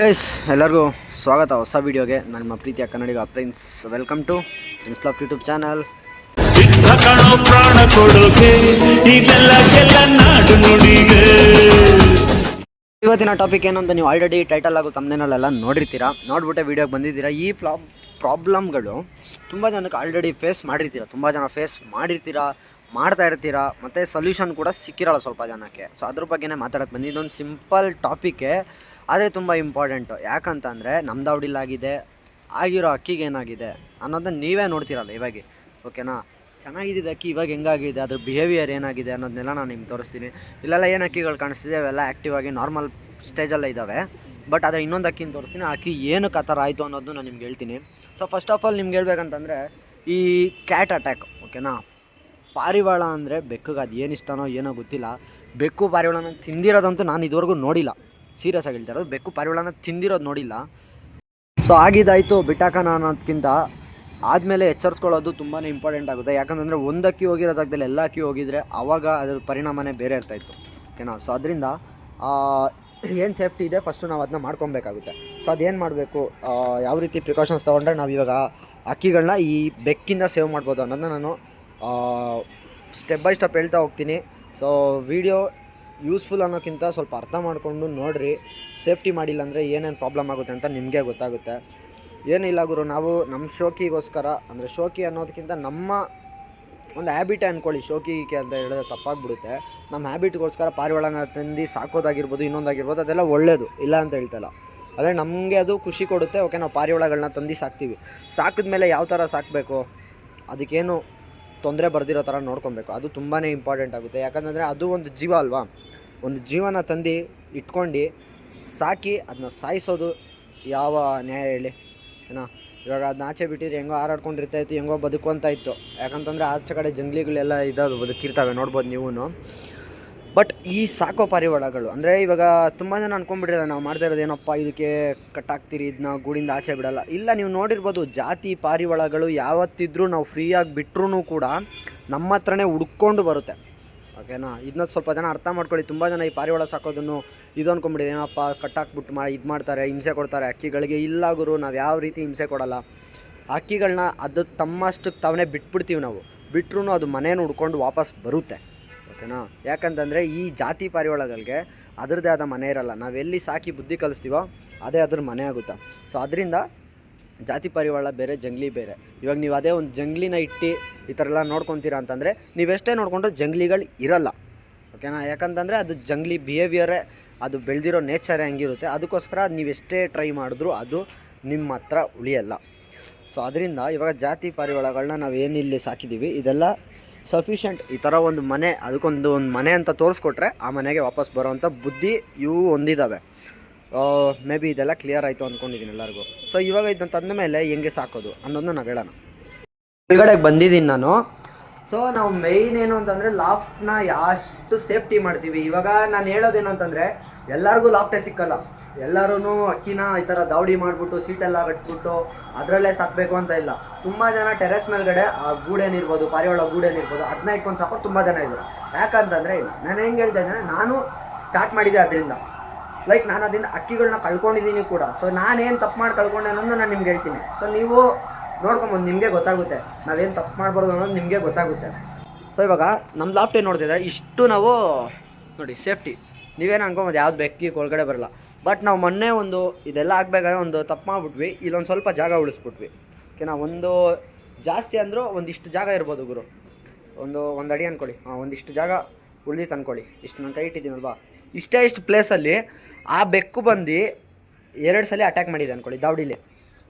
Guys ಎಲ್ಲರಿಗೂ ಸ್ವಾಗತ. ಹೊಸ ವಿಡಿಯೋಗೆ ನಮ್ಮ ಪ್ರೀತಿಯ ಕನ್ನಡಿಗ Prince welcome to Prince laugh YouTube channel ಸಿದ್ಧ ಕಣೋ ಪ್ರಾಣ ಕೊಡುಗೆ ಈಗೆಲ್ಲ ಕೆಲ ನಾಡು ನುಡಿಗೆ. ಇವತ್ತಿನ ಟಾಪಿಕ್ ಏನು ಅಂತ ನೀವು ಆಲ್ರೆಡಿ ಟೈಟಲ್ ಹಾಗೂ ತಮ್ಮನೇನಲ್ಲೆಲ್ಲ ನೋಡಿರ್ತೀರಾ. ನೋಡ್ಬಿಟ್ಟೆ ವೀಡಿಯೋಗೆ ಬಂದಿದ್ದೀರಾ. ಈ ಪ್ಲಾ ಪ್ರಾಬ್ಲಮ್ಗಳು ತುಂಬ ಜನಕ್ಕೆ ಆಲ್ರೆಡಿ ಫೇಸ್ ಮಾಡಿರ್ತೀರ. ತುಂಬ ಜನ ಫೇಸ್ ಮಾಡಿರ್ತೀರಾ ಮಾಡ್ತಾ ಇರ್ತೀರಾ. ಮತ್ತು ಸೊಲ್ಯೂಷನ್ ಕೂಡ ಸಿಕ್ಕಿರಲ್ಲ ಸ್ವಲ್ಪ ಜನಕ್ಕೆ. ಸೊ ಅದ್ರ ಬಗ್ಗೆನೇ ಮಾತಾಡೋಕ್ಕೆ ಬಂದಿದ್ದೊಂದು ಸಿಂಪಲ್ ಟಾಪಿಕ್ಕೆ ಆದರೆ ತುಂಬ ಇಂಪಾರ್ಟೆಂಟು. ಯಾಕಂತಂದರೆ ಅವಡಿಲ್ಲಾಗಿದೆ, ಆಗಿರೋ ಅಕ್ಕಿಗೆ ಏನಾಗಿದೆ ಅನ್ನೋದನ್ನ ನೀವೇ ನೋಡ್ತೀರಲ್ಲ ಇವಾಗ, ಓಕೆನಾ? ಚೆನ್ನಾಗಿದ್ದಿದ್ದ ಅಕ್ಕಿ, ಇವಾಗ ಹೆಂಗಾಗಿದೆ? ಅದ್ರ ಬಿಹೇವಿಯರ್ ಏನಾಗಿದೆ ಅನ್ನೋದನ್ನೆಲ್ಲ ನಾನು ನಿಮ್ಗೆ ತೋರಿಸ್ತೀನಿ. ಇಲ್ಲೆಲ್ಲ ಏನು ಅಕ್ಕಿಗಳು ಕಾಣಿಸ್ತಿದೆ? ಅವೆಲ್ಲ ಆ್ಯಕ್ಟಿವ್ ಆಗಿ ನಾರ್ಮಲ್ ಸ್ಟೇಜಲ್ಲೇ ಇದ್ದಾವೆ ಬಟ್ ಆದರೆ ಇನ್ನೊಂದು ಅಕ್ಕಿನ ತೋರಿಸ್ತೀನಿ. ಅಕ್ಕಿ ಏನಕ್ಕೆ ಆ ಥರ ಆಯಿತು ಅನ್ನೋದು ನಾನು ನಿಮ್ಗೆ ಹೇಳ್ತೀನಿ. ಸೊ ಫಸ್ಟ್ ಆಫ್ ಆಲ್ ನಿಮ್ಗೆ ಹೇಳ್ಬೇಕಂತಂದರೆ, ಈ ಕ್ಯಾಟ್ ಅಟ್ಯಾಕ್ ಓಕೆನಾ? ಪಾರಿವಾಳ ಅಂದರೆ ಬೆಕ್ಕಗೆ ಅದು ಏನು ಇಷ್ಟನೋ ಏನೋ ಗೊತ್ತಿಲ್ಲ. ಬೆಕ್ಕು ಪಾರಿವಾಳನ ತಿಂದಿರೋದಂತೂ ನಾನು ಇದುವರೆಗೂ ನೋಡಿಲ್ಲ. ಸೀರಿಯಸ್ ಆಗಿ ಹೇಳ್ತಾ ಇರೋದು. ಬೆಕ್ಕು ಪರಿವಳನ ತಿಂದಿರೋದು ನೋಡಿಲ್ಲ. ಸೊ ಆಗಿದ್ದಾಯಿತು. ಬಿಟ್ಟಾಕನ ಅನ್ನೋದಕ್ಕಿಂತ ಆದಮೇಲೆ ಎಚ್ಚರಿಸ್ಕೊಳ್ಳೋದು ತುಂಬಾ ಇಂಪಾರ್ಟೆಂಟ್ ಆಗುತ್ತೆ. ಯಾಕಂತಂದರೆ ಒಂದು ಅಕ್ಕಿ ಹೋಗಿರೋ ಜಾಗದಲ್ಲಿ ಎಲ್ಲ ಅಕ್ಕಿ ಹೋಗಿದ್ರೆ ಆವಾಗ ಅದ್ರ ಪರಿಣಾಮನೇ ಬೇರೆ ಇರ್ತಾಯಿತ್ತು ಓಕೆನಾ? ಸೊ ಅದರಿಂದ ಏನು ಸೇಫ್ಟಿ ಇದೆ? ಫಸ್ಟು ನಾವು ಅದನ್ನ ಮಾಡ್ಕೊಬೇಕಾಗುತ್ತೆ. ಸೊ ಅದೇನು ಮಾಡಬೇಕು? ಯಾವ ರೀತಿ ಪ್ರಿಕಾಷನ್ಸ್ ತೊಗೊಂಡ್ರೆ ನಾವು ಇವಾಗ ಅಕ್ಕಿಗಳನ್ನ ಈ ಬೆಕ್ಕಿಂದ ಸೇವ್ ಮಾಡ್ಬೋದು ಅನ್ನೋದನ್ನ ನಾನು ಸ್ಟೆಪ್ ಬೈ ಸ್ಟೆಪ್ ಹೇಳ್ತಾ ಹೋಗ್ತೀನಿ. ಸೊ ವಿಡಿಯೋ ಯೂಸ್ಫುಲ್ ಅನ್ನೋಕ್ಕಿಂತ ಸ್ವಲ್ಪ ಅರ್ಥ ಮಾಡಿಕೊಂಡು ನೋಡಿರಿ. ಸೇಫ್ಟಿ ಮಾಡಿಲ್ಲ ಅಂದರೆ ಏನೇನು ಪ್ರಾಬ್ಲಮ್ ಆಗುತ್ತೆ ಅಂತ ನಿಮಗೆ ಗೊತ್ತಾಗುತ್ತೆ. ಏನಿಲ್ಲ ಗುರು, ನಾವು ನಮ್ಮ ಶೋಕಿಗೋಸ್ಕರ, ಅಂದರೆ ಶೋಕಿ ಅನ್ನೋದಕ್ಕಿಂತ ನಮ್ಮ ಒಂದು ಹ್ಯಾಬಿಟ್ ಅಂದ್ಕೊಳ್ಳಿ ಶೋಕಿಗೆ ಅಂತ ಹೇಳಿದ್ರೆ ತಪ್ಪಾಗ್ಬಿಡುತ್ತೆ. ನಮ್ಮ ಹ್ಯಾಬಿಟ್ಗೋಸ್ಕರ ಪಾರಿವಾಳನ ತಂದು ಸಾಕೋದಾಗಿರ್ಬೋದು, ಇನ್ನೊಂದಾಗಿರ್ಬೋದು, ಅದೆಲ್ಲ ಒಳ್ಳೆಯದು ಇಲ್ಲ ಅಂತ ಹೇಳ್ತಲ್ಲ ಆದರೆ ನಮಗೆ ಅದು ಖುಷಿ ಕೊಡುತ್ತೆ. ಓಕೆ, ನಾವು ಪಾರಿವಾಳಗಳನ್ನ ತಂದು ಸಾಕ್ತೀವಿ. ಸಾಕಿದ್ಮೇಲೆ ಯಾವ ಥರ ಸಾಕಬೇಕು? ಅದಕ್ಕೇನು ತೊಂದರೆ ಬರ್ದಿರೋ ಥರ ನೋಡ್ಕೊಬೇಕು. ಅದು ತುಂಬಾ ಇಂಪಾರ್ಟೆಂಟ್ ಆಗುತ್ತೆ. ಯಾಕಂತಂದರೆ ಅದು ಒಂದು ಜೀವ ಅಲ್ವಾ? ಒಂದು ಜೀವನ ತಂದು ಇಟ್ಕೊಂಡು ಸಾಕಿ ಅದನ್ನ ಸಾಯಿಸೋದು ಯಾವ ನ್ಯಾಯ ಹೇಳಿ. ಏನೋ, ಇವಾಗ ಅದನ್ನ ಆಚೆ ಬಿಟ್ಟಿದ್ರೆ ಹೆಂಗೋ ಹಾರಾಡ್ಕೊಂಡಿರ್ತಾ ಇತ್ತು, ಹೆಂಗೋ ಬದುಕುವಂತ ಇತ್ತು. ಯಾಕಂತಂದರೆ ಆಚೆ ಕಡೆ ಜಂಗ್ಲಿಗಳೆಲ್ಲ ಇದಾವೆ, ಬದುಕಿರ್ತವೆ, ನೋಡ್ಬೋದು ನೀವು ಬಟ್ ಈ ಸಾಕೋ ಪಾರಿವಾಳಗಳು ಅಂದರೆ ಇವಾಗ ತುಂಬ ಜನ ಅನ್ಕೊಂಡ್ಬಿಟ್ಟಿದ್ದಾರೆ ನಾವು ಮಾಡ್ತಾ ಇರೋದು ಏನಪ್ಪ, ಇದಕ್ಕೆ ಕಟ್ಟಾಗ್ತೀರಿ ಇದನ್ನ ಗೂಡಿಂದ ಆಚೆ ಬಿಡಲ್ಲ. ಇಲ್ಲ, ನೀವು ನೋಡಿರ್ಬೋದು ಜಾತಿ ಪಾರಿವಾಳಗಳು ಯಾವತ್ತಿದ್ರೂ ನಾವು ಫ್ರೀಯಾಗಿ ಬಿಟ್ಟರೂ ಕೂಡ ನಮ್ಮ ಹತ್ರನೇ ಹುಡ್ಕೊಂಡು ಬರುತ್ತೆ. ಓಕೆನಾ? ಇದನ್ನ ಸ್ವಲ್ಪ ಜನ ಅರ್ಥ ಮಾಡ್ಕೊಳ್ಳಿ. ತುಂಬ ಜನ ಈ ಪಾರಿವಾಳ ಸಾಕೋದನ್ನು ಇದು ಅನ್ಕೊಂಬಿಟ್ಟಿದೆ ಏನಪ್ಪ, ಕಟ್ಟಾಕ್ಬಿಟ್ಟು ಮಾ, ಇದು ಮಾಡ್ತಾರೆ, ಹಿಂಸೆ ಕೊಡ್ತಾರೆ. ಅಕ್ಕಿಗಳಿಗೆ ಇಲ್ಲ ಗುರು, ನಾವು ಯಾವ ರೀತಿ ಹಿಂಸೆ ಕೊಡಲ್ಲ. ಅಕ್ಕಿಗಳನ್ನ ಅದು ತಮ್ಮಷ್ಟಕ್ಕೆ ತಾವೇ ಬಿಟ್ಬಿಡ್ತೀವಿ ನಾವು. ಬಿಟ್ರೂ ಅದು ಮನೇನ ಹುಡ್ಕೊಂಡು ವಾಪಸ್ ಬರುತ್ತೆ. ಓಕೆನಾ? ಯಾಕಂತಂದರೆ ಈ ಜಾತಿ ಪಾರಿವಾಳಗಳಿಗೆ ಅದರದ್ದೇ ಆದ ಮನೆ ಇರಲ್ಲ. ನಾವೆಲ್ಲಿ ಸಾಕಿ ಬುದ್ಧಿ ಕಲಿಸ್ತೀವೋ ಅದೇ ಅದ್ರ ಮನೆ ಆಗುತ್ತೆ. ಸೊ, ಅದರಿಂದ ಜಾತಿ ಪರಿವಾಳ ಬೇರೆ, ಜಂಗ್ಲಿ ಬೇರೆ. ಇವಾಗ ನೀವು ಅದೇ ಒಂದು ಜಂಗ್ಲಿನ ಇಟ್ಟು ಈ ಥರ ಎಲ್ಲ ನೋಡ್ಕೊತೀರಾ ಅಂತಂದರೆ ನೀವೆಷ್ಟೇ ನೋಡಿಕೊಂಡ್ರೆ ಜಂಗ್ಲಿಗಳು ಇರಲ್ಲ. ಓಕೆನಾ ಯಾಕಂತಂದರೆ ಅದು ಜಂಗ್ಲಿ ಬಿಹೇವಿಯರೇ ಅದು ಬೆಳೆದಿರೋ ನೇಚರೇ ಹಂಗಿರುತ್ತೆ. ಅದಕ್ಕೋಸ್ಕರ ನೀವೆಷ್ಟೇ ಟ್ರೈ ಮಾಡಿದ್ರೂ ಅದು ನಿಮ್ಮ ಹತ್ರ ಉಳಿಯಲ್ಲ. ಸೊ ಅದರಿಂದ ಇವಾಗ ಜಾತಿ ಪಾರಿವಾಳಗಳನ್ನ ನಾವು ಏನಿಲ್ಲಿ ಸಾಕಿದ್ದೀವಿ ಇದೆಲ್ಲ ಸಫಿಷಿಯೆಂಟ್ ಈ ಥರ ಒಂದು ಮನೆ, ಅದಕ್ಕೊಂದು ಒಂದು ಮನೆ ಅಂತ ತೋರಿಸ್ಕೊಟ್ರೆ ಆ ಮನೆಗೆ ವಾಪಸ್ ಬರೋವಂಥ ಬುದ್ಧಿ ಇವು ಹೊಂದಿದ್ದಾವೆ ಮೇ ಬಿ ಇದೆಲ್ಲ ಕ್ಲಿಯರ್ ಆಯಿತು ಅಂದ್ಕೊಂಡಿದ್ದೀನಿ ಎಲ್ಲರಿಗೂ. ಸೊ ಇವಾಗ ಇದನ್ನು ತಂದ ಮೇಲೆ ಹೆಂಗೆ ಸಾಕೋದು? ಅನ್ನೋದನ್ನ ನಾವು ಹೇಳೋಣ. ಒಳಗಡೆಗೆ ಬಂದಿದ್ದೀನಿ ನಾನು. ಸೊ ನಾವು ಮೇಯ್ನ್ ಏನು ಅಂತಂದರೆ ಲಾಫ್ಟ್ನ ಎಷ್ಟು ಸೇಫ್ಟಿ ಮಾಡ್ತೀವಿ. ಇವಾಗ ನಾನು ಹೇಳೋದೇನು ಅಂತಂದರೆ, ಎಲ್ಲರಿಗೂ ಲಾಫ್ಟೇ ಸಿಕ್ಕಲ್ಲ. ಎಲ್ಲರೂ ಅಕ್ಕಿನ ಈ ಥರ ದಾವಡಿ ಮಾಡಿಬಿಟ್ಟು ಸೀಟೆಲ್ಲ ಕಟ್ಬಿಟ್ಟು, ಅದರಲ್ಲೇ ಸಾಕಬೇಕು ಅಂತ ಇಲ್ಲ. ತುಂಬ ಜನ ಟೆರೆಸ್ ಮೇಲ್ಗಡೆ, ಆ ಗೂಡೇನಿರ್ಬೋದು ಪಾರಿವಾಳ ಗೂಡೇನಿರ್ಬೋದು ಅದನ್ನ ಇಟ್ಕೊಂಡು ಸಾಕೋ ತುಂಬ ಜನ ಇದ್ದಾರೆ ಯಾಕಂತಂದರೆ ಇಲ್ಲ ನಾನು ಹೆಂಗೆ ಹೇಳ್ತಾ ಇದ್ದೇನೆ, ನಾನು ಸ್ಟಾರ್ಟ್ ಮಾಡಿದೆ ಅದರಿಂದ. ಲೈಕ್ ನಾನು ಅದರಿಂದ ಅಕ್ಕಿಗಳನ್ನ ಕಳ್ಕೊಂಡಿದ್ದೀನಿ ಕೂಡ. ಸೊ ನಾನೇನು ತಪ್ಪು ಮಾಡಿ ಕಳ್ಕೊಂಡೆ ಅನ್ನೋದು ನಾನು ನಿಮ್ಗೆ ಹೇಳ್ತೀನಿ. ಸೊ ನೀವು ನೋಡ್ಕೊಂಬಂದು ನಿಮಗೆ ಗೊತ್ತಾಗುತ್ತೆ. ನಾವೇನು ತಪ್ಪು ಮಾಡ್ಬಾರ್ದು ಅನ್ನೋದು ನಿಮಗೆ ಗೊತ್ತಾಗುತ್ತೆ. ಸೊ ಇವಾಗ ನಮ್ಮ ಲಾಫ್ಟ್ ಏನು ನೋಡ್ತಿದ್ರೆ ಇಷ್ಟು ನಾವು ನೋಡಿ ಸೇಫ್ಟಿ ನೀವೇನು ಅನ್ಕೊಂಬೋದು ಯಾವ್ದು ಬೆಕ್ಕಿ ಒಳಗಡೆ ಬರಲ್ಲ. ಬಟ್ ನಾವು ಮೊನ್ನೆ ಒಂದು ಇದೆಲ್ಲ ಆಗಬೇಕಾದ್ರೆ ಒಂದು ತಪ್ಪು ಮಾಡಿಬಿಟ್ವಿ. ಇಲ್ಲೊಂದು ಸ್ವಲ್ಪ ಜಾಗ ಉಳಿಸ್ಬಿಟ್ವಿ. ಓಕೆನಾ ಒಂದು ಜಾಸ್ತಿ ಅಂದರೂ ಒಂದಿಷ್ಟು ಜಾಗ ಇರ್ಬೋದು ಗುರು. ಒಂದು ಒಂದು ಅಡಿ ಅಂದ್ಕೊಳ್ಳಿ ಹಾಂ ಒಂದಿಷ್ಟು ಜಾಗ ಉಳಿದಿತ್ತು ಅಂದ್ಕೊಳ್ಳಿ ಇಷ್ಟು ನಾನು ಕೈ ಇಟ್ಟಿದ್ದೀನಲ್ವಾ? ಇಷ್ಟೇ ಇಷ್ಟು ಪ್ಲೇಸಲ್ಲಿ ಆ ಬೆಕ್ಕು ಬಂದು ಎರಡು ಸಲ ಅಟ್ಯಾಕ್ ಮಾಡಿದೆ ಅಂದ್ಕೊಳ್ಳಿ ದಾವಡಿಲಿ.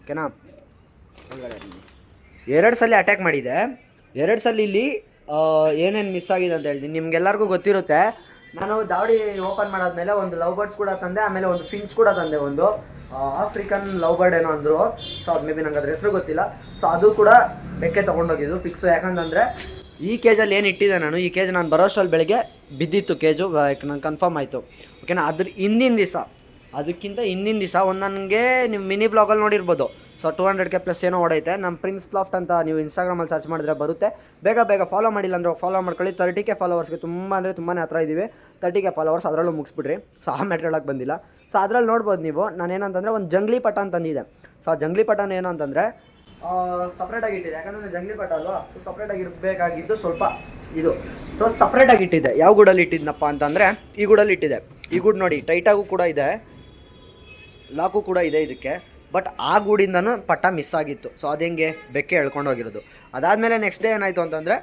ಓಕೆನಾ? ಎರಡು ಸಲ ಅಟ್ಯಾಕ್ ಮಾಡಿದೆ. ಎರಡು ಸಲ ಇಲ್ಲಿ ಏನೇನು ಮಿಸ್ ಆಗಿದೆ ಅಂತ ಹೇಳ್ತೀನಿ. ನಿಮ್ಗೆಲ್ಲರಿಗೂ ಗೊತ್ತಿರುತ್ತೆ, ನಾನು ದಾವಡಿ ಓಪನ್ ಮಾಡಾದ್ಮೇಲೆ ಒಂದು ಲವ್ ಬರ್ಡ್ಸ್ ಕೂಡ ತಂದೆ, ಆಮೇಲೆ ಒಂದು ಫಿಂಚ್ ಕೂಡ ತಂದೆ ಒಂದು ಆಫ್ರಿಕನ್ ಲವ್ ಬರ್ಡ್ ಏನೋ ಅಂದರು. ಸೊ ಅದು ಮೇ ಬಿ ನಂಗೆ ಅದ್ರ ಹೆಸರು ಗೊತ್ತಿಲ್ಲ. ಸೊ ಅದು ಕೂಡ ಬೆಕ್ಕೆ ತೊಗೊಂಡೋಗಿದ್ದು ಫಿಕ್ಸು ಯಾಕಂತಂದರೆ, ಈ ಕೇಜಲ್ಲಿ ಏನು ಇಟ್ಟಿದ್ದೆ ನಾನು, ಈ ಕೇಜ್ ನಾನು ಬರೋಷ್ಟರಲ್ಲಿ ಬೆಳಗ್ಗೆ ಬಿದ್ದಿತ್ತು ಕೇಜು ನಂಗೆ ಕನ್ಫರ್ಮ್ ಆಯಿತು. ಓಕೆನಾ ಅದ್ರ ಹಿಂದಿನ ದಿವಸ ಅದಕ್ಕಿಂತ ಹಿಂದಿನ ದಿವಸ ಒಂದು ನನಗೆ ನಿಮ್ಮ ಮಿನಿ ಬ್ಲಾಗಲ್ಲಿ ನೋಡಿರ್ಬೋದು. So two hundred K plus ಏನೋ ಓಡೈತೆ. ನಮ್ಮ ಪ್ರಿನ್ಸ್ ಲಾಫ್ಟ್ ಅಂತ ನೀವು ಇನ್ಸ್ಟಾಗ್ರಾಮಲ್ಲಿ ಸರ್ಚ್ ಮಾಡಿದ್ರೆ ಬರುತ್ತೆ. ಬೇಗ ಬೇಗ ಫಾಲೋ ಮಾಡಿಲ್ಲ ಅಂದರೆ ಫಾಲೋ ಮಾಡ್ಕೊಳ್ಳಿ. ತರ್ಟಿ ಕೆ ಫಾಲೋವರ್ಸ್ಗೆ ತುಂಬ ಅಂದರೆ ತುಂಬಾ ಹತ್ರ ಇದ್ದೀವಿ ತರ್ಟಿ ಕೆ ಫಾಲೋವರ್ಸ್ ಅದರಲ್ಲೂ ಮುಗಿಸ್ಬಿಡ್ರಿ ಸೊ ಆ ಹೇಳಕ್ಕೆ ಬಂದಿಲ್ಲ. ಸೊ ಅದ್ರಲ್ಲಿ ನೋಡ್ಬೋದು ನೀವು ನಾನು ಏನಂತಂದರೆ ಒಂದು ಜಂಗ್ಲಿ ಪಟ ಅಂತಂದಿದೆ ಸೊ ಆ ಜಂಗ್ಲಿ ಪಟನ ಏನು ಅಂತಂದರೆ ಸಪ್ರೇಟಾಗಿ ಇಟ್ಟಿದೆ. ಯಾಕಂದರೆ ಜಂಗ್ಲಿ ಪಟ ಅಲ್ವಾ? ಸೊ ಸಪ್ರೇಟಾಗಿ ಇರಬೇಕಾಗಿದ್ದು ಸ್ವಲ್ಪ ಇದು. ಸೊ ಸಪ್ರೇಟಾಗಿ ಇಟ್ಟಿದೆ. ಯಾವ ಗೂಡಲ್ಲಿ ಇಟ್ಟಿದ್ನಪ್ಪ ಅಂತಂದರೆ, ಈ ಗೂಡಲ್ಲಿ ಇಟ್ಟಿದೆ. ಈ ಗೂಡು ನೋಡಿ, ಟೈಟಾಗೂ ಕೂಡ ಇದೆ, ಲಾಕು ಕೂಡ ಇದೆ ಇದಕ್ಕೆ, ಬಟ್ ಆ ಗೂಡಿಂದನೂ ಪಟ್ಟ ಮಿಸ್ ಆಗಿತ್ತು. ಸೊ ಅದು ಹೆಂಗೆ? ಬೆಕ್ಕೆ ಎಳ್ಕೊಂಡು ಹೋಗಿರೋದು. ಅದಾದಮೇಲೆ ನೆಕ್ಸ್ಟ್ ಡೇ ಏನಾಯಿತು ಅಂತಂದರೆ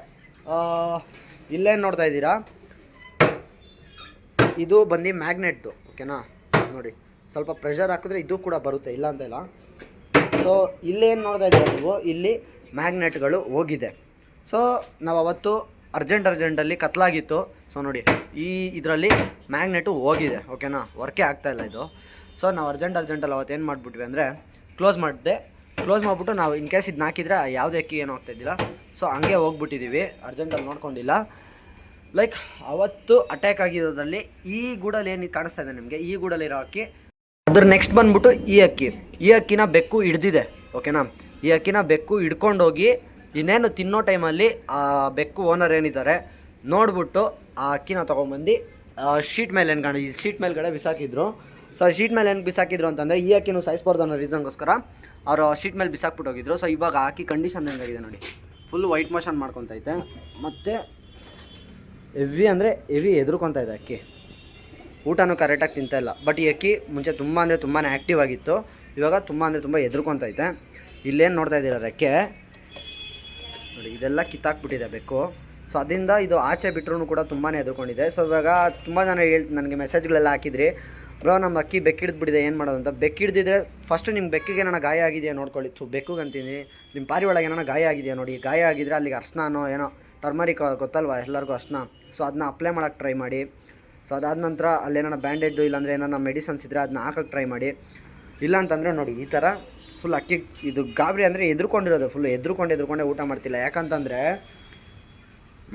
ಇಲ್ಲೇನು ನೋಡ್ತಾ ಇದ್ದೀರಾ? ಇದು ಬಂದು ಮ್ಯಾಗ್ನೆಟ್ದು, ಓಕೆನಾ? ನೋಡಿ, ಸ್ವಲ್ಪ ಪ್ರೆಷರ್ ಹಾಕಿದ್ರೆ ಇದು ಕೂಡ ಬರುತ್ತೆ, ಇಲ್ಲ ಅಂತ ಇಲ್ಲ. ಸೊ ಇಲ್ಲೇನು ನೋಡ್ತಾ ಇದ್ದೀರಾ ನೀವು? ಇಲ್ಲಿ ಮ್ಯಾಗ್ನೆಟ್ಗಳು ಹೋಗಿದೆ. ಸೊ ನಾವು ಅವತ್ತು ಅರ್ಜೆಂಟ್ ಅರ್ಜೆಂಟಲ್ಲಿ ಕತ್ಲಾಗಿತ್ತು. ಸೊ ನೋಡಿ, ಈ ಇದರಲ್ಲಿ ಮ್ಯಾಗ್ನೆಟು ಹೋಗಿದೆ ಓಕೆನಾ ವರ್ಕೇ ಆಗ್ತಾ ಇಲ್ಲ ಇದು. ಸೊ ನಾವು ಅರ್ಜೆಂಟ್ ಅರ್ಜೆಂಟಲ್ಲಿ ಅವತ್ತು ಏನು ಮಾಡಿಬಿಟ್ವಿ ಅಂದರೆ ಕ್ಲೋಸ್ ಮಾಡಿದೆ. ಕ್ಲೋಸ್ ಮಾಡಿಬಿಟ್ಟು ನಾವು ಇನ್ ಕೇಸ್ ಇದನ್ನ ಹಾಕಿದ್ರೆ ಯಾವುದೇ ಅಕ್ಕಿ ಏನು ಆಗ್ತಾ ಇದ್ದಿಲ್ಲ. ಸೊ ಹಂಗೆ ಹೋಗ್ಬಿಟ್ಟಿದ್ದೀವಿ ಅರ್ಜೆಂಟಲ್ಲಿ ನೋಡ್ಕೊಂಡಿಲ್ಲ. ಲೈಕ್ ಅವತ್ತು ಅಟ್ಯಾಕ್ ಆಗಿರೋದ್ರಲ್ಲಿ ಈ ಗೂಡಲ್ಲಿ ಏನು ಕಾಣಿಸ್ತಾ ಇದೆ ನಿಮಗೆ? ಈ ಗೂಡಲ್ಲಿರೋ ಅಕ್ಕಿ ಅದ್ರ ನೆಕ್ಸ್ಟ್ ಬಂದ್ಬಿಟ್ಟು ಈ ಅಕ್ಕಿ ಈ ಅಕ್ಕಿನ ಬೆಕ್ಕು ಹಿಡ್ದಿದೆ ಓಕೆನಾ ಈ ಅಕ್ಕಿನ ಬೆಕ್ಕು ಹಿಡ್ಕೊಂಡೋಗಿ ಇನ್ನೇನು ತಿನ್ನೋ ಟೈಮಲ್ಲಿ ಆ ಬೆಕ್ಕು ಓನರ್ ಏನಿದ್ದಾರೆ, ನೋಡ್ಬಿಟ್ಟು ಆ ಅಕ್ಕಿನ ತೊಗೊಂಬಂದು ಶೀಟ್ ಮೇಲೆ ಏನು ಕಾಣ ಈ ಶೀಟ್ ಮೇಲ್ಗಡೆ ಬಿಸಾಕಿದ್ರು. ಸೊ ಶೀಟ್ ಮೇಲೆ ಏನು ಬಿಸಾಕಿದ್ರು ಅಂತಂದರೆ ಈ ಅಕ್ಕಿನೂ ಸಾಯಿಸ್ಬಾರ್ದು ಅನ್ನೋ ರೀಸನ್ಗೋಸ್ಕರ ಅವರು ಶೀಟ್ ಮೇಲೆ ಬಿಸಾಕ್ಬಿಟ್ಟು ಹೋಗಿದ್ರು. ಸೊ ಇವಾಗ ಆಕಿ ಕಂಡೀಷನ್ ಹೆಂಗಾಗಿದೆ ನೋಡಿ. ಫುಲ್ ವೈಟ್ ಮೋಷನ್ ಮಾಡ್ಕೊತೈತೆ ಮತ್ತು ಹೆವಿ ಅಂದರೆ ಹೆವಿ ಎದುರ್ಕೊತಾ ಇದೆ ಅಕ್ಕಿ. ಊಟನೂ ಕರೆಕ್ಟಾಗಿ ತಿಂತಾ ಇಲ್ಲ. ಬಟ್ ಈ ಅಕ್ಕಿ ಮುಂಚೆ ತುಂಬ ಅಂದರೆ ತುಂಬಾ ಆ್ಯಕ್ಟಿವ್ ಆಗಿತ್ತು. ಇವಾಗ ತುಂಬ ಅಂದರೆ ತುಂಬ ಎದುರ್ಕೊತೈತೆ ಇಲ್ಲೇನು ನೋಡ್ತಾ ಇದ್ದೀರ ರೆಕ್ಕೆ ನೋಡಿ, ಇದೆಲ್ಲ ಕಿತ್ತಾಕ್ಬಿಟ್ಟಿದೆ ಬೆಕ್ಕು. ಸೊ ಅದರಿಂದ ಇದು ಆಚೆ ಬಿಟ್ಟರು ಕೂಡ ತುಂಬಾ ಎದುರ್ಕೊಂಡಿದೆ. ಸೊ ಇವಾಗ ತುಂಬ ಜನ ಹೇಳ್, ನನಗೆ ಮೆಸೇಜ್ಗಳೆಲ್ಲ ಹಾಕಿದ್ರಿ. ಬ್ರೋ, ನಮ್ಮ ಅಕ್ಕಿ ಬೆಕ್ಕಿಡ್ದ್ಬಿಟ್ಟಿದೆ ಏನು ಮಾಡೋದು ಅಂತ. ಬೆಕ್ಕಿಡ್ದಿದ್ರೆ ಫಸ್ಟ್ ನಿಮ್ಮ ಬೆಕ್ಕಿಗೆ ಏನಾರ ಗಾಯ ಆಗಿದೆಯಾ ನೋಡ್ಕೊಳ್ಳಿ. ತು ಬೆಕ್ಕಿಗೆ ಅಂತೀನಿ ನಿಮ್ಮ ಪಾರಿ ಒಳಗೆ ಏನಾರ ಗಾಯ ಆಗಿದೆಯಾ ನೋಡಿ. ಗಾಯ ಆಗಿದ್ರೆ ಅಲ್ಲಿಗೆ ಅರ್ಶನೋ ಏನೋ ಟರ್ಮರಿಕ್ ಗೊತ್ತಲ್ವಾ? ಎಲ್ಲರಿಗೂ ಅರ್ಶನ. ಸೊ ಅದನ್ನ ಅಪ್ಲೈ ಮಾಡೋಕ್ಕೆ ಟ್ರೈ ಮಾಡಿ. ಸೊ ಅದಾದ ನಂತರ ಅಲ್ಲೇನಾರ ಬ್ಯಾಂಡೇಜು ಇಲ್ಲಾಂದರೆ ಏನಾರ ಮೆಡಿಸನ್ಸ್ ಇದ್ದರೆ ಅದನ್ನ ಹಾಕೋಕ್ಕೆ ಟ್ರೈ ಮಾಡಿ. ಇಲ್ಲ ಅಂತಂದರೆ ನೋಡಿ, ಈ ಥರ ಫುಲ್ ಅಕ್ಕಿ, ಇದು ಗಾಬರಿ ಅಂದರೆ ಎದ್ರುಕೊಂಡಿರೋದು ಫುಲ್ ಎದ್ರುಕೊಂಡು ಎದ್ರುಕೊಂಡೇ ಊಟ ಮಾಡ್ತಿಲ್ಲ. ಯಾಕಂತಂದರೆ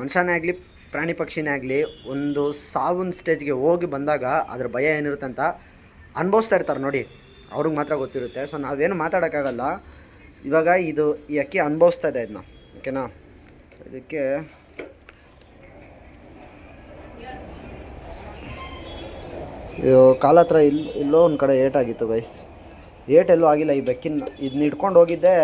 ಮನುಷ್ಯನೇ ಆಗಲಿ, ಪ್ರಾಣಿ ಪಕ್ಷಿನೇ ಆಗಲಿ, ಒಂದು ಸಾವಿನ ಸ್ಟೇಜ್ಗೆ ಹೋಗಿ ಬಂದಾಗ ಅದ್ರ ಭಯ ಏನಿರುತ್ತೆ ಅಂತ ಅನುಭವಿಸ್ತಾ ಇರ್ತಾರೆ ನೋಡಿ. ಅವ್ರಿಗೆ ಮಾತ್ರ ಗೊತ್ತಿರುತ್ತೆ. ಸೊ ನಾವೇನು ಮಾತಾಡೋಕ್ಕಾಗಲ್ಲ. ಇವಾಗ ಇದು ಈ ಅಕ್ಕಿ ಅನುಭವಿಸ್ತಾ ಇದೆ ಇದನ್ನ ಓಕೆನಾ ಇದಕ್ಕೆ ಇದು ಕಾಲ ಹತ್ರ ಇಲ್ಲಿ ಇಲ್ಲೋ ಒಂದು ಕಡೆ ಏಟಾಗಿತ್ತು ಗೈಸ್ ಏಟ್ ಎಲ್ಲೂ ಆಗಿಲ್ಲ. ಈ ಬೆಕ್ಕಿನ ಇದನ್ನ ಹಿಡ್ಕೊಂಡು ಹೋಗಿದ್ದೆ.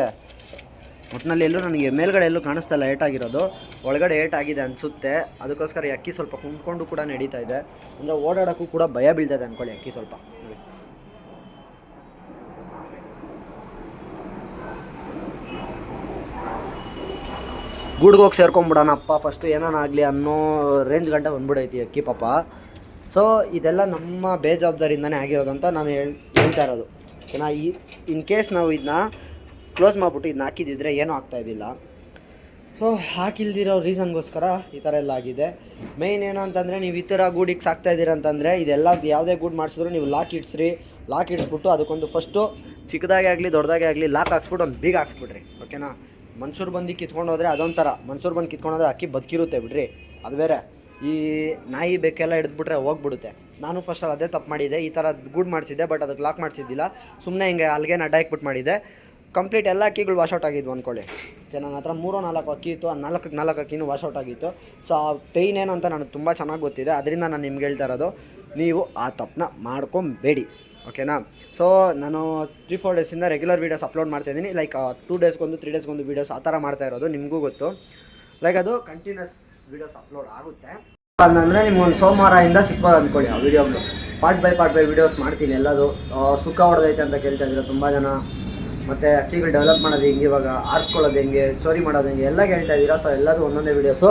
ಒಟ್ಟಿನಲ್ಲಿ ಎಲ್ಲೂ ನನಗೆ ಮೇಲ್ಗಡೆ ಎಲ್ಲೂ ಕಾಣಿಸ್ತಾ ಇಲ್ಲ ಏಟಾಗಿರೋದು ಒಳಗಡೆ ಏಟಾಗಿದೆ ಅನಿಸುತ್ತೆ. ಅದಕ್ಕೋಸ್ಕರ ಅಕ್ಕಿ ಸ್ವಲ್ಪ ಕುಂತ್ಕೊಂಡು ಕೂಡ ನಡೀತಾ ಇದೆ. ಅಂದರೆ ಓಡಾಡೋಕ್ಕೂ ಕೂಡ ಭಯ ಬೀಳ್ತಾ ಇದೆ ಅಂದ್ಕೊಳ್ಳಿ ಅಕ್ಕಿ ಸ್ವಲ್ಪ. ಗೂಡ್ಗೋಗಿ ಸೇರ್ಕೊಂಬಿಡೋಣ ಅಪ್ಪ. ಫಸ್ಟು ಏನಾನಾಗಲಿ ಅನ್ನೋ ರೇಂಜ್ ಗಂಟೆ ಬಂದ್ಬಿಡೈತಿ ಅಕ್ಕಿ ಪಾಪ. ಸೊ ಇದೆಲ್ಲ ನಮ್ಮ ಬೇಜವಾಬ್ದಾರಿಯಿಂದನೇ ಆಗಿರೋದು ಅಂತ ನಾನು ಹೇಳ್, ಹೇಳ್ತಾ ಇರೋದು. ಓಕೆನಾ ಈ ಇನ್ ಕೇಸ್ ನಾವು ಇದನ್ನ ಕ್ಲೋಸ್ ಮಾಡಿಬಿಟ್ಟು ಇದನ್ನ ಹಾಕಿದ್ದಿದ್ರೆ ಏನೂ ಆಗ್ತಾ ಇದ್ದಿಲ್ಲ ಸೊ ಹಾಕಿಲ್ದಿರೋ ರೀಸನ್ಗೋಸ್ಕರ ಈ ಥರ ಎಲ್ಲ ಆಗಿದೆ. ಮೇಯ್ನ್ ಏನು ಅಂತಂದರೆ, ನೀವು ಈ ಥರ ಗೂಡಿಗೆ ಸಾಕ್ತಾ ಇದ್ದೀರ ಅಂತಂದರೆ ಇದೆಲ್ಲ ಯಾವುದೇ ಗೂಡು ಮಾಡಿಸಿದ್ರು ನೀವು ಲಾಕ್ ಇಡ್ಸ್ರಿ ಲಾಕ್ ಇಡ್ಸ್ಬಿಟ್ಟು ಅದಕ್ಕೊಂದು ಫಸ್ಟು ಚಿಕ್ಕದಾಗೆ ಆಗಲಿ, ದೊಡ್ಡದಾಗೆ ಆಗಲಿ ಲಾಕ್ ಹಾಕ್ಸ್ಬಿಟ್ಟು ಒಂದು ಬೀಗ ಹಾಕ್ಸ್ಬಿಡ್ರಿ. ಓಕೆನಾ ಮನುಷ್ಯರು ಬಂದು ಕಿತ್ಕೊಂಡು ಹೋದರೆ ಅದೊಂಥರ. ಮನುಷ್ಯರು ಬಂದು ಕಿತ್ಕೊಂಡು ಹೋದ್ರೆ ಅಕ್ಕಿ ಬದುಕಿರುತ್ತೆ ಬಿಡ್ರಿ. ಅದು ಬೇರೆ. ಈ ನಾಯಿ ಬೇಕೆಲ್ಲ ಹಿಡಿದ್ಬಿಟ್ರೆ ಹೋಗ್ಬಿಡುತ್ತೆ. ನಾನು ಫಸ್ಟ್ ಅದೇ ತಪ್ಪು ಮಾಡಿದ್ದೆ ಈ ಥರ ಗೂಡ್ ಮಾಡಿಸಿದ್ದೆ ಬಟ್ ಅದಕ್ಕೆ ಲಾಕ್ ಮಾಡಿಸಿದ್ದಿಲ್ಲ. ಸುಮ್ಮನೆ ಹಿಂಗೆ ಅಲ್ಲಿಗೆ ಅಡ್ಡ ಹಾಕ್ಬಿಟ್ಟು ಮಾಡಿದ್ದೆ ಕಂಪ್ಲೀಟ್ ಎಲ್ಲ ಅಕ್ಕಿಗಳು ವಾಶೌಟ್ ಆಗಿದ್ವು ಅಂದ್ಕೊಳ್ಳಿ ಓಕೆ ನನ್ನ ಹತ್ರ ಮೂರೋ ನಾಲ್ಕು ಅಕ್ಕಿ ಇತ್ತು, ಆ ನಾಲ್ಕು ನಾಲ್ಕು ಅಕ್ಕಿನೂ ವಾಶೌಟ್ ಆಗಿತ್ತು. ಸೊ ಆ ಪೇಯ್ನ್ ಏನು ಅಂತ ನನಗೆ ತುಂಬ ಚೆನ್ನಾಗಿ ಗೊತ್ತಿದೆ. ಅದರಿಂದ ನಾನು ನಿಮ್ಗೆ ಹೇಳ್ತಾ ಇರೋದು, ನೀವು ಆ ತಪ್ಪನ್ನ ಮಾಡ್ಕೊಬೇಡಿ. ಓಕೆನಾ ಸೊ ನಾನು ತ್ರೀ ಫೋರ್ ಡೇಸಿಂದ ರೆಗ್ಯುಲರ್ ವೀಡಿಯೋಸ್ ಅಪ್ಲೋಡ್ ಮಾಡ್ತಾಯಿದ್ದೀನಿ ಲೈಕ್ ಟೂ ಡೇಸ್ಗೊಂದು ತ್ರೀ ಡೇಸ್ಗೊಂದು ವೀಡಿಯೋಸ್ ಆ ಥರ ಮಾಡ್ತಾ ಇರೋದು, ನಿಮಗೂ ಗೊತ್ತು. ಲೈಕ್ ಅದು ಕಂಟಿನ್ಯೂಸ್ ವೀಡಿಯೋಸ್ ಅಪ್ಲೋಡ್ ಆಗುತ್ತೆ. ಅಂದರೆ ನಿಮ್ಗೊಂದು ಸೋಮವಾರದಿಂದ ಸಿಕ್ಬೋದು ಅಂದ್ಕೊಳ್ಳಿ ಆ ವಿಡಿಯೋಗಳು part by part by videos ಮಾಡ್ತೀನಿ ಎಲ್ಲದು. ಸುಖ ಹೊಡೆದೈತೆ ಅಂತ ಕೇಳ್ತಾ ಇದ್ರು ತುಂಬ ಜನ. ಮತ್ತು ಅಕ್ಕಿಗಳು ಡೆವಲಪ್ ಮಾಡೋದು ಹೆಂಗೆ ಇವಾಗ, ಆರಿಸ್ಕೊಳ್ಳೋದು ಹೆಂಗೆ, ಚೋರಿ ಮಾಡೋದು ಹೆಂಗೆ, ಎಲ್ಲ ಕೇಳ್ತಾ ಇದ್ದೀರಾ ಸೊ ಎಲ್ಲದು ಒಂದೊಂದೇ ವೀಡಿಯೋಸು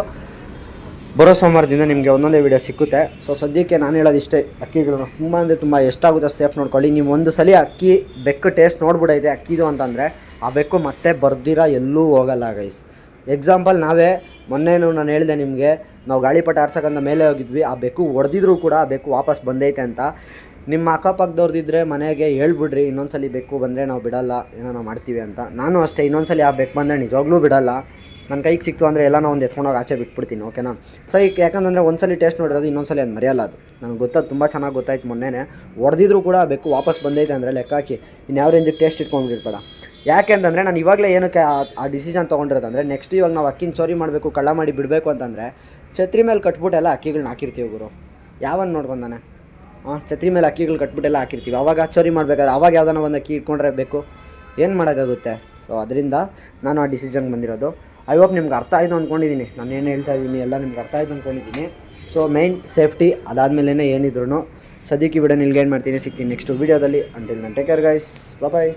ಬರೋ ಸೋಮವಾರದಿಂದ ನಿಮಗೆ ಒಂದೊಂದೇ ವೀಡಿಯೋ ಸಿಕ್ಕುತ್ತೆ. ಸೊ ಸದ್ಯಕ್ಕೆ ನಾನು ಹೇಳೋದು ಇಷ್ಟೇ, ಅಕ್ಕಿಗಳು ತುಂಬ ಅಂದರೆ ತುಂಬ ಎಷ್ಟಾಗುತ್ತೆ ಸೇಫ್ ನೋಡ್ಕೊಳ್ಳಿ. ನೀವು ಒಂದು ಸಲ ಅಕ್ಕಿ ಬೆಕ್ಕು ಟೇಸ್ಟ್ ನೋಡ್ಬಿಡೈತೆ ಅಕ್ಕಿದು ಅಂತಂದರೆ, ಆ ಬೆಕ್ಕು ಮತ್ತೆ ಬರ್ದಿರ ಎಲ್ಲೂ ಹೋಗಲ್ಲ ಗೈಸ್ ಎಕ್ಸಾಂಪಲ್ ನಾವೇ ಮೊನ್ನೆನೂ ನಾನು ಹೇಳಿದೆ ನಿಮಗೆ, ನಾವು ಗಾಳಿಪಟ ಆರ್ಸಕ್ಕಂತ ಮೇಲೆ ಹೋಗಿದ್ವಿ, ಆ ಬೆಕ್ಕು ಹೊಡೆದಿದ್ರು ಕೂಡ ಆ ಬೆಕ್ಕು ವಾಪಸ್ ಬಂದೈತೆ ಅಂತ. ನಿಮ್ಮ ಅಕ್ಕಪಕ್ಕದವ್ರದಿದ್ರೆ ಮನೆಗೆ ಹೇಳ್ಬಿಡ್ರಿ, ಇನ್ನೊಂದ್ಸಲಿ ಬೆಕ್ಕು ಬಂದರೆ ನಾವು ಬಿಡಲ್ಲ, ಏನೋ ನಾವು ಮಾಡ್ತೀವಿ ಅಂತ. ನಾನು ಅಷ್ಟೇ, ಇನ್ನೊಂದ್ಸಲಿ ಆ ಬೆಕ್ಕು ಬಂದರೆ ನಿಜವಾಗ್ಲೂ ಬಿಡಲ್ಲ. ನನ್ನ ಕೈಗೆ ಸಿಕ್ತು ಅಂದರೆ ಎಲ್ಲ ನಾವು ಒಂದು ಎತ್ಕೊಂಡೋಗಿ ಆಚೆ ಬಿಟ್ಬಿಡ್ತೀನಿ ಓಕೆನಾ ಸೊ ಈಗ ಯಾಕಂತಂದರೆ ಒಂದ್ಸಲಿ ಟೇಸ್ಟ್ ನೋಡಿರೋದು ಇನ್ನೊಂದ್ಸಲಿ ಅದು ಮರೆಯಲ್ಲ ಅದು. ನನಗೆ ಗೊತ್ತಾದ ತುಂಬ ಚೆನ್ನಾಗಿ ಗೊತ್ತಾಯ್ತು ಮೊನ್ನೆನೇ. ಹೊಡೆದಿದ್ರು ಕೂಡ ಬೆಕ್ಕು ವಾಪಸ್ ಬಂದೈತೆ ಅಂದರೆ ಲೆಕ್ಕ ಹಾಕಿ ಇನ್ನು ಯಾವ ರೇಂಜಿಗೆ ಟೇಸ್ಟ್ ಇಟ್ಕೊಂಡಿರ್ಬೇಡ. ಯಾಕೆ ಅಂತಂದರೆ ನಾನು ಇವಾಗಲೇ ಏನಕ್ಕೆ ಆ- ಡಿಸಿಷನ್ ತೊಗೊಂಡಿರೋದಂದರೆ ನೆಕ್ಸ್ಟ್ ಇವಾಗ ನಾವು ಅಕ್ಕಿನ ಚೋರಿ ಮಾಡಬೇಕು, ಕಳ್ಳ ಮಾಡಿ ಬಿಡಬೇಕು ಅಂತಂದರೆ, ಛತ್ರಿ ಮೇಲೆ ಕಟ್ಬಿಟ್ಟು ಎಲ್ಲ ಅಕ್ಕಿಗಳನ್ನ ಹಾಕಿರ್ತೀವಿ ಗುರು. ಯಾವನ್ ನೋಡ್ಕೊಂಡಾನೆ ಛತ್ರಿ ಮೇಲೆ ಅಕ್ಕಿಗಳು ಕಟ್ಬಿಟ್ಟೆಲ್ಲ ಹಾಕಿರ್ತೀವಿ. ಅವಾಗ ಚೋರಿ ಮಾಡಬೇಕಾದ್ರೆ ಅವಾಗ ಯಾವ್ದಾನ ಒಂದು ಅಕ್ಕಿ ಇಟ್ಕೊಂಡ್ರೆ ಬೇಕು ಏನು ಮಾಡೋಕ್ಕಾಗುತ್ತೆ? ಸೊ ಅದರಿಂದ ನಾನು ಆ ಡಿಸಿಷನ್ಗೆ ಬಂದಿರೋದು. ಐ ಹೋಪ್ ನಿಮ್ಗೆ ಅರ್ಥ ಆಯಿತು ಅಂದ್ಕೊಂಡಿದ್ದೀನಿ ನಾನು ಏನು ಹೇಳ್ತಾ ಇದ್ದೀನಿ ಎಲ್ಲ ನಿಮ್ಗೆ ಅರ್ಥ ಆಯಿತು ಅಂದ್ಕೊಂಡಿದ್ದೀನಿ ಸೊ ಮೈನ್ ಸೇಫ್ಟಿ ಅದಾದಮೇಲೆ ಏನಿದ್ರು ಸದ್ಯಕ್ಕೆ ವಿಡಿಯೋ ನಿಲ್ಗೆ ಏನು ಮಾಡ್ತೀನಿ. ಸಿಗ್ತೀನಿ ನೆಕ್ಸ್ಟ್ ವೀಡಿಯೋದಲ್ಲಿ ಅಂಟಿಲ್ ನಾನು ಟೇಕ್ ಕೇರ್ ಗೈಸ್ ಬಾಯ್